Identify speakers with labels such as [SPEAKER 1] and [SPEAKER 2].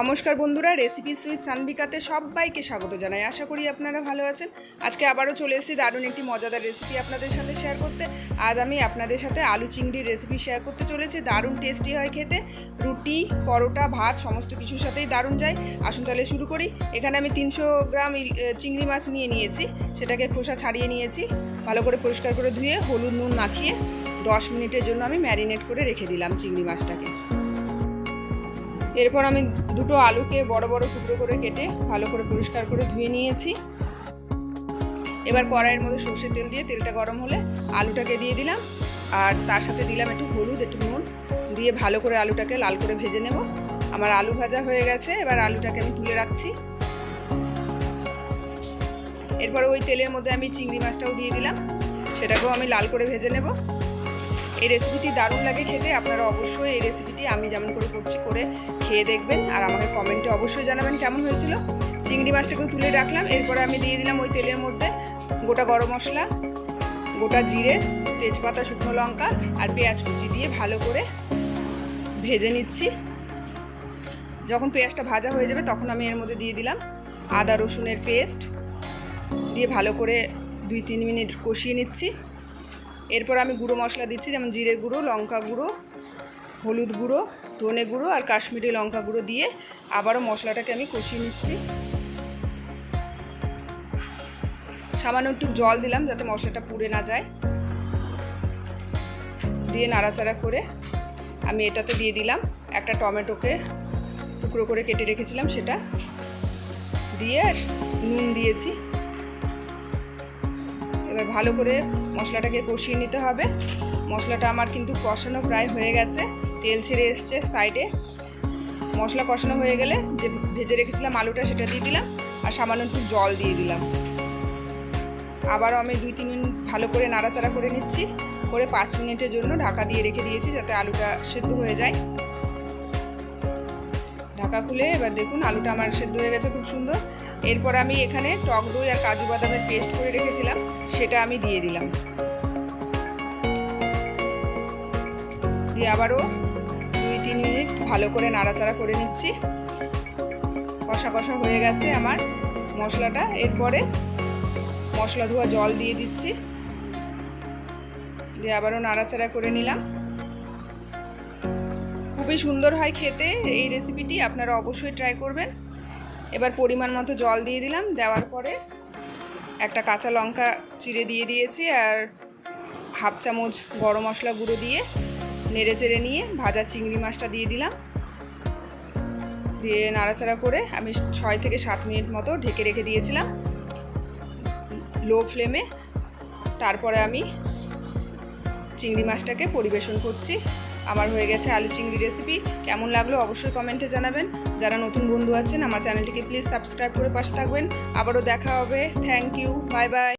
[SPEAKER 1] নমস্কার বন্ধুরা recipe sweet সানবিকাতে সবাইকে স্বাগত জানাই। আশা করি আপনারা ভালো আছেন। আজকে আবারও চলে এসেছি দারুণ একটি মজাদার রেসিপি আপনাদের সাথে শেয়ার করতে। আজ আমি আপনাদের সাথে আলু চিংড়ির রেসিপি শেয়ার করতে চলেছি। দারুণ টেস্টি হয় খেতে। রুটি, পরোটা, ভাত, সমস্ত কিছুর সাথেই দারুণ যায়। আসুন তাহলে শুরু করি। এখানে আমি তিনশো গ্রাম চিংড়ি মাছ নিয়ে নিয়েছি। সেটাকে খোসা ছাড়িয়ে নিয়েছি। ভালো করে পরিষ্কার করে ধুয়ে হলুদ নুন মাখিয়ে দশ মিনিটের জন্য আমি ম্যারিনেট করে রেখে দিলাম চিংড়ি মাছটাকে। এরপর আমি দুটো আলুকে বড় বড় টুকরো করে কেটে ভালো করে পরিষ্কার করে ধুয়ে নিয়েছি। এবার কড়াইয়ের মধ্যে সর্ষের তেল দিয়ে তেলটা গরম হলে আলুটাকে দিয়ে দিলাম। আর তার সাথে দিলাম একটু হলুদ, একটু নুন দিয়ে ভালো করে আলুটাকে লাল করে ভেজে নেব। আমার আলু ভাজা হয়ে গেছে, এবার আলুটাকে আমি তুলে রাখছি। এরপর ওই তেলের মধ্যে আমি চিংড়ি মাছটাও দিয়ে দিলাম। সেটাকেও আমি লাল করে ভেজে নেব। এই রেসিপিটি দারুণ লাগে খেতে, আপনারা অবশ্যই এই রেসিপিটি আমি যেমন করে করছি, করে খেয়ে দেখবেন। আর আমাকে কমেন্টে অবশ্যই জানাবেন কেমন হয়েছিল। চিংড়ি মাছটাকেও তুলে রাখলাম, এরপরে আমি দিয়ে দিলাম ওই তেলের মধ্যে গোটা গরম মশলা, গোটা জিরে, তেজপাতা, শুকনো লঙ্কা আর পেঁয়াজ কুচি দিয়ে ভালো করে ভেজে নিচ্ছি। যখন পেঁয়াজটা ভাজা হয়ে যাবে, তখন আমি এর মধ্যে দিয়ে দিলাম আদা রসুনের পেস্ট, দিয়ে ভালো করে দুই তিন মিনিট কষিয়ে নিচ্ছি। এরপর আমি গুঁড়ো মশলা দিচ্ছি, যেমন জিরে গুঁড়ো, লঙ্কা গুঁড়ো, হলুদ গুঁড়ো, ধনে গুঁড়ো আর কাশ্মীরি লঙ্কা গুঁড়ো দিয়ে আবারও মশলাটাকে আমি কষিয়ে নিচ্ছি। সামান্য একটু জল দিলাম যাতে মশলাটা পুড়ে না যায়। দিয়ে নাড়াচাড়া করে আমি এটাতে দিয়ে দিলাম একটা টমেটোকে টুকরো করে কেটে রেখেছিলাম সেটা। দিয়ে আর নুন দিয়েছি। এবার ভালো করে মশলাটাকে কষিয়ে নিতে হবে। মশলাটা আমার কিন্তু কষানো প্রায় হয়ে গেছে। তেল ছেড়ে এসছে সাইডে। মশলা কষানো হয়ে গেলে যে ভেজে রেখেছিলাম আলুটা সেটা দিয়ে দিলাম আর সামান্য একটু জল দিয়ে দিলাম। আবারও আমি দুই তিন মিনিট ভালো করে নাড়াচাড়া করে নিচ্ছি। করে পাঁচ মিনিটের জন্য ঢাকা দিয়ে রেখে দিয়েছি যাতে আলুটা সেদ্ধ হয়ে যায়। ঢাকা খুলে এবার দেখুন আলুটা আমার সেদ্ধ হয়ে গেছে খুব সুন্দর। এরপর আমি এখানে টক দই আর কাজু বাদামের পেস্ট করে রেখেছিলাম, সেটা আমি দিয়ে দিলাম। দিয়ে আবারও দুই তিন মিনিট ভালো করে নাড়াচাড়া করে নিচ্ছি। কষা কষা হয়ে গেছে আমার মশলাটা। এরপরে মশলা ধোয়া জল দিয়ে দিচ্ছি। দিয়ে আবারও নাড়াচাড়া করে নিলাম। খুবই সুন্দর হয় খেতে। এই রেসিপিটি আপনারা অবশ্যই ট্রাই করবেন। এবার পরিমাণ মতো জল দিয়ে দিলাম। দেওয়ার পরে একটা কাঁচা লঙ্কা চিড়ে দিয়ে দিয়েছি আর হাফ চামচ গরম মশলা গুঁড়ো দিয়ে নেড়ে চেড়ে নিয়ে ভাজা চিংড়ি মাছটা দিয়ে দিলাম। দিয়ে নাড়াচাড়া করে আমি ছয় থেকে সাত মিনিট মতো ঢেকে রেখে দিয়েছিলাম। লো ফ্লেমে তারপরে আমি চিংড়ি মাছটাকে পরিবেশন করছি। আমার হয়ে গেছে আলু চিংড়ি রেসিপি কেমন লাগল অবশ্যই কমেন্টে জানাবেন। যারা নতুন বন্ধু আছেন, আমার চ্যানেলটিকে প্লিজ সাবস্ক্রাইব করে পাশে থাকবেন। আবারও দেখা হবে। Thank you bye bye